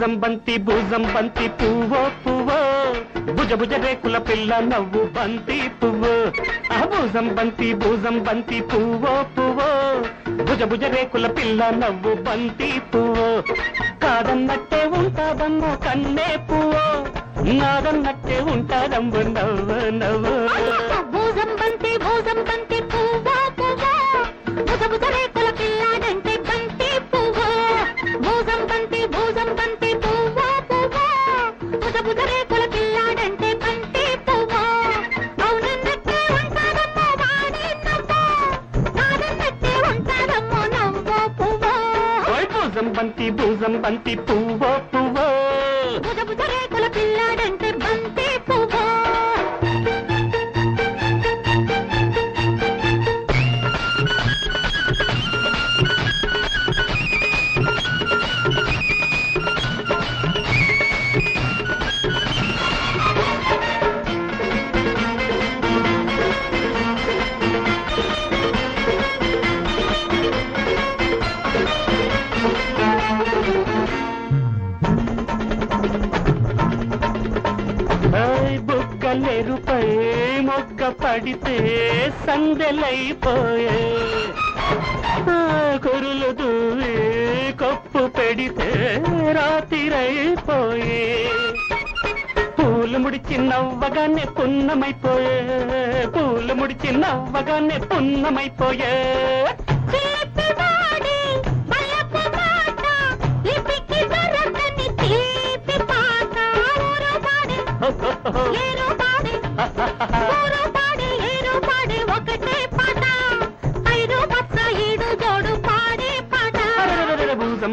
బంతి భూజం బంతి పువ్వో పువ్వో. భుజ భుజ రేకుల పిల్ల నవ్వు బంతి పువ్వు. ఆ భూజం బంతి భూజం బంతి పువ్వో పువ్వో. భుజ భుజ రేకుల పిల్ల నవ్వు బంతి పువ్వు. కాదన్నట్టే ఉంటాదమ్మ కన్నే పువ్వు. నాదన్నట్టే ఉంటాదమ్ము నవ్వు నవ్వు. భూజం బంతి భూజం బంతి పువ్వో పువ్వో. బుజ బుజ రేకుల పిల్లాడంటే బంతి పువ్వో. భూజం బంతి భూజం బంతి భూజం బంతి పువ్వో బుక్కలెరుపై మొగ్గ పడితే సందెలైపోయే. కొరులు దూవి కప్పు పెడితే రాతిరైపోయే పూలు ముడిచి నవ్వగానే పున్నమైపోయే. పూలు ముడిచి నవ్వగానే పున్నమైపోయే.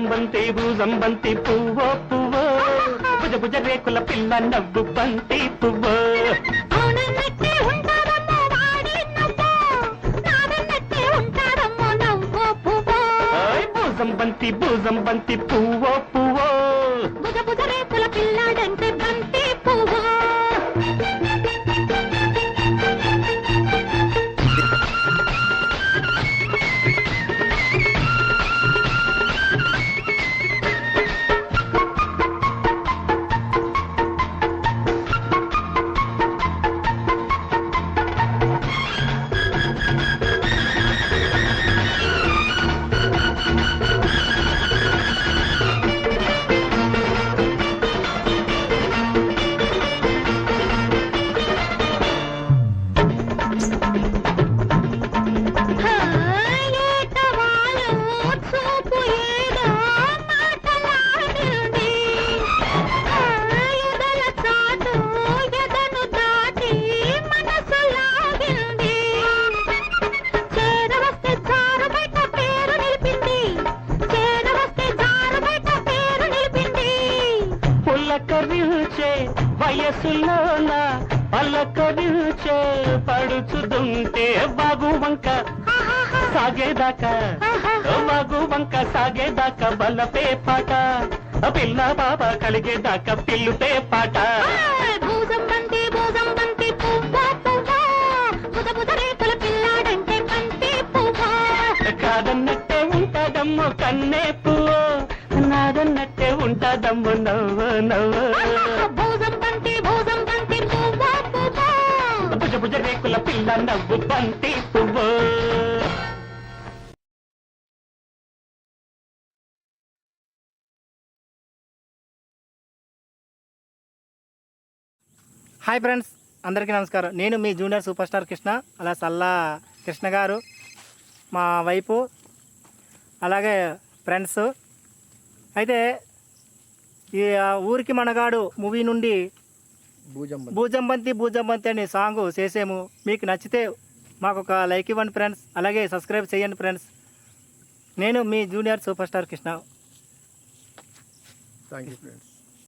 బంతి భూజం బంతి పువ్వో పువ్వో భుజ భుజ రేకుల పిల్ల నవ్వు బంతి పువ్వో అవునన్నట్టే నవ్వో, పువ్వో. భూజం బంతి భూజం బంతి పువ్వో పువ్వు పుల్లకరించే వయసులోన పల్లకరించే పడుచుదుంటే బాగు వంక సాగేదాకా బాగు వంక సాగేదాకా బలపే పాట. పిల్ల బాబా కలిగేదాకా పిల్లుపే పాట. కాదన్నట్టే ఉంటాదమ్ము కన్నే పువ్వు నాదన్నట్టే ఉంటాదమ్ము నవ్వు నవ్వు. భుజ పిల్ల నవ్వు బంతి పువ్వు. హాయ్ ఫ్రెండ్స్ అందరికీ నమస్కారం. నేను మీ జూనియర్ సూపర్ స్టార్ కృష్ణ అలా సల్లా కృష్ణ గారు మా వైపు అలాగే ఫ్రెండ్స్. అయితే ఈ ఊరికి మనగాడు మూవీ నుండి భూజంబంతి. భూజంబంతి అనే సాంగ్ చేసాము మీకు నచ్చితే మాకు ఒక లైక్ ఇవ్వండి ఫ్రెండ్స్. అలాగే సబ్స్క్రైబ్ చేయండి ఫ్రెండ్స్. నేను మీ junior super star Krishna. Thank you friends